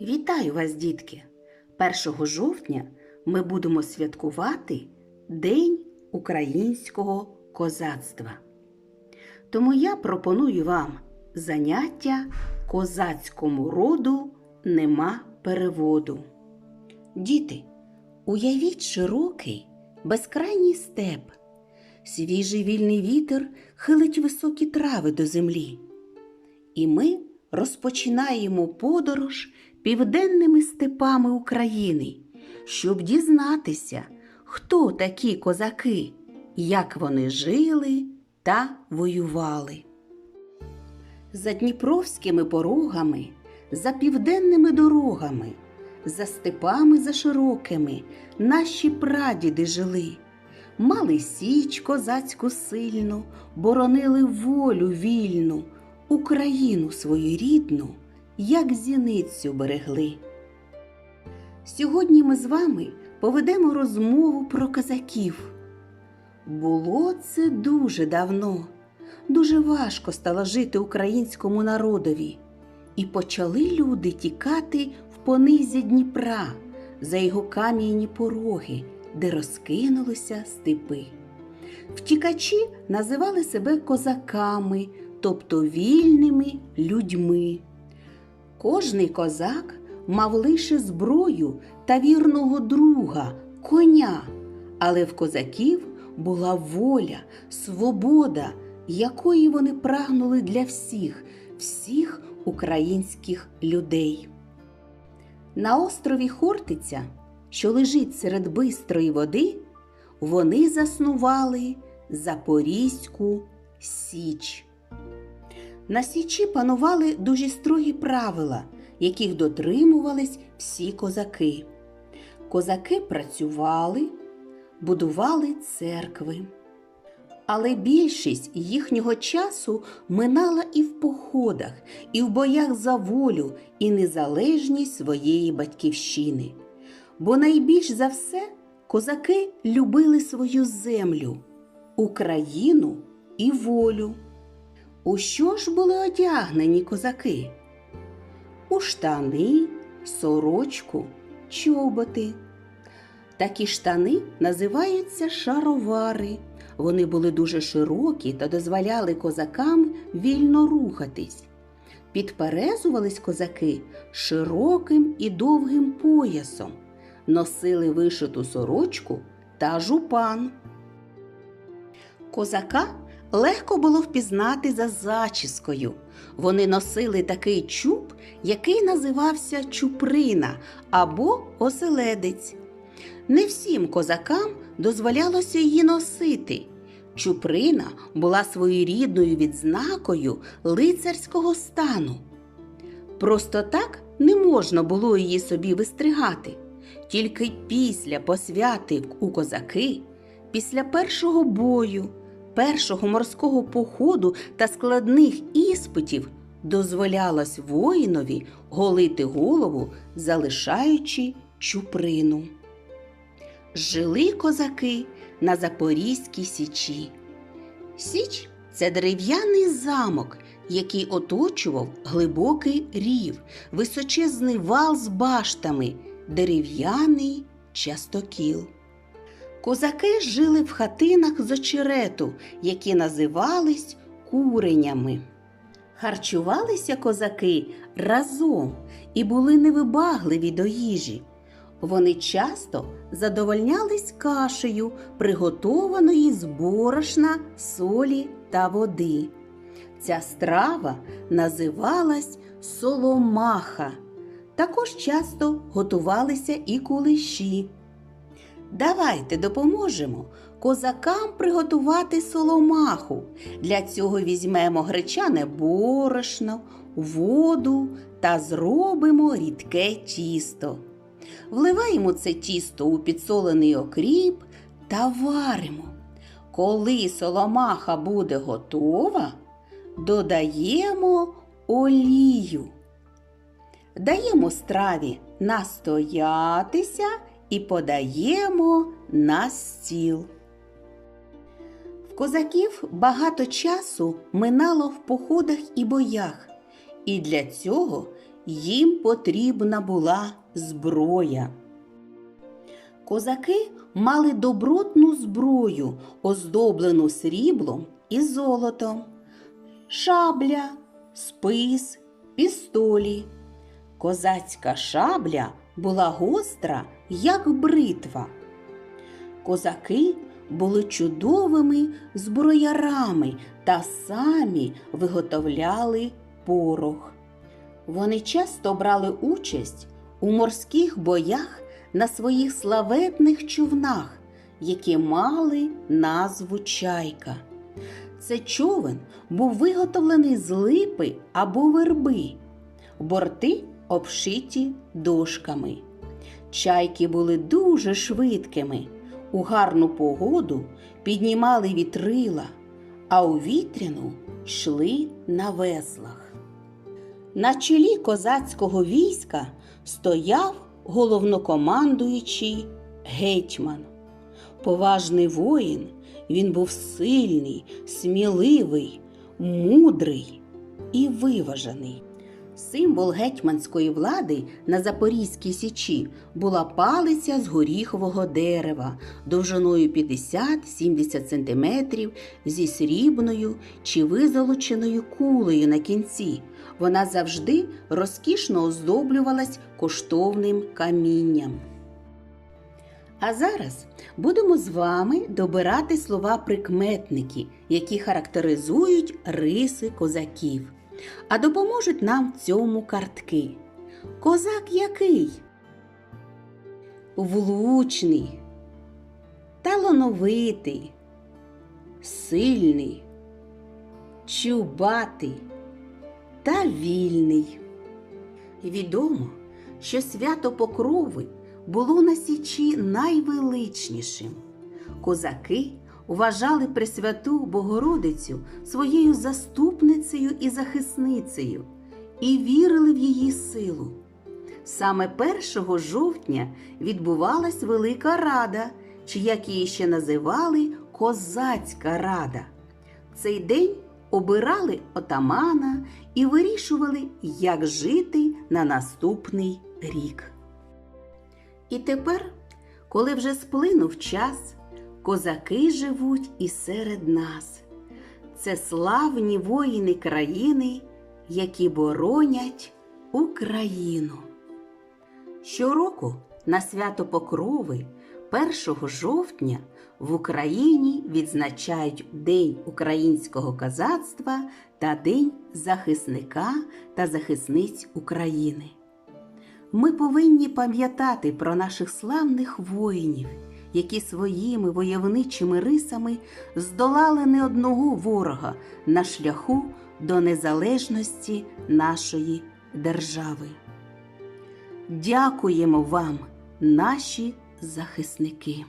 Вітаю вас, дітки! 1 жовтня ми будемо святкувати День українського козацтва. Тому я пропоную вам заняття козацькому роду нема переводу. Діти, уявіть широкий, безкрайній степ. Свіжий вільний вітер хилить високі трави до землі. І ми розпочинаємо подорож південними степами України, щоб дізнатися, хто такі козаки, як вони жили та воювали. За дніпровськими порогами, за південними дорогами, за степами за широкими наші прадіди жили. Мали січ козацьку сильну, боронили волю вільну, Україну свою рідну, як зіницю берегли. Сьогодні ми з вами поведемо розмову про козаків. Було це дуже давно, дуже важко стало жити українському народові, і почали люди тікати в понизі Дніпра за його кам'яні пороги, де розкинулися степи. Втікачі називали себе козаками, тобто вільними людьми. Кожний козак мав лише зброю та вірного друга, коня, але в козаків була воля, свобода, якої вони прагнули для всіх, всіх українських людей. На острові Хортиця, що лежить серед бистрої води, вони заснували Запорізьку Січ. На Січі панували дуже строгі правила, яких дотримувались всі козаки. Козаки працювали, будували церкви. Але більшість їхнього часу минала і в походах, і в боях за волю і незалежність своєї батьківщини. Бо найбільш за все козаки любили свою землю, Україну і волю. У що ж були одягнені козаки? У штани, сорочку, чоботи. Такі штани називаються шаровари. Вони були дуже широкі та дозволяли козакам вільно рухатись. Підперезувались козаки широким і довгим поясом, носили вишиту сорочку та жупан. Козака легко було впізнати за зачіскою. Вони носили такий чуб, який називався чуприна або оселедець. Не всім козакам дозволялося її носити. Чуприна була своєрідною відзнакою лицарського стану. Просто так не можна було її собі вистригати. Тільки після посвяти у козаки, після першого бою, першого морського походу та складних іспитів дозволялось воїнові голити голову, залишаючи чуприну. Жили козаки на Запорізькій січі. Січ це дерев'яний замок, який оточував глибокий рів, височезний вал з баштами, дерев'яний частокіл. Козаки жили в хатинах з очерету, які називались куренями. Харчувалися козаки разом і були невибагливі до їжі. Вони часто задовольнялись кашею, приготованої з борошна, солі та води. Ця страва називалась соломаха. Також часто готувалися і кулиші. Давайте допоможемо козакам приготувати соломаху. Для цього візьмемо гречане борошно, воду та зробимо рідке тісто. Вливаємо це тісто у підсолений окріп та варимо. Коли соломаха буде готова, додаємо олію. Даємо страві настоятися і подаємо на стіл. В козаків багато часу минало в походах і боях, і для цього їм потрібна була зброя. Козаки мали добротну зброю, оздоблену сріблом і золотом, шабля, спис, пістолі. Козацька шабля була гостра, як бритва. Козаки були чудовими зброярами та самі виготовляли порох. Вони часто брали участь у морських боях на своїх славетних човнах, які мали назву чайка. Це човен був виготовлений з липи або верби, борти обшиті дошками. Чайки були дуже швидкими. У гарну погоду піднімали вітрила, а у вітряну йшли на веслах. На чолі козацького війська стояв головнокомандуючий гетьман. Поважний воїн, він був сильний, сміливий, мудрий і виважений. Символ гетьманської влади на Запорізькій січі була палиця з горіхового дерева довжиною 50-70 см зі срібною чи визолоченою кулею на кінці. Вона завжди розкішно оздоблювалась коштовним камінням. А зараз будемо з вами добирати слова прикметники, які характеризують риси козаків. А допоможуть нам в цьому картки. Козак який? Влучний, талановитий, сильний, чубатий та вільний. Відомо, що свято Покрови було на Січі найвеличнішим. Козаки вважали Пресвяту Богородицю своєю заступницею і захисницею і вірили в її силу. Саме 1 жовтня відбувалась Велика Рада, чи як її ще називали Козацька Рада. Цей день обирали отамана і вирішували, як жити на наступний рік. І тепер, коли вже сплинув час, козаки живуть і серед нас. Це славні воїни країни, які боронять Україну. Щороку на свято Покрови 1 жовтня в Україні відзначають День українського козацтва та День захисника та захисниць України. Ми повинні пам'ятати про наших славних воїнів, які своїми войовничими рисами здолали не одного ворога на шляху до незалежності нашої держави. Дякуємо вам, наші захисники.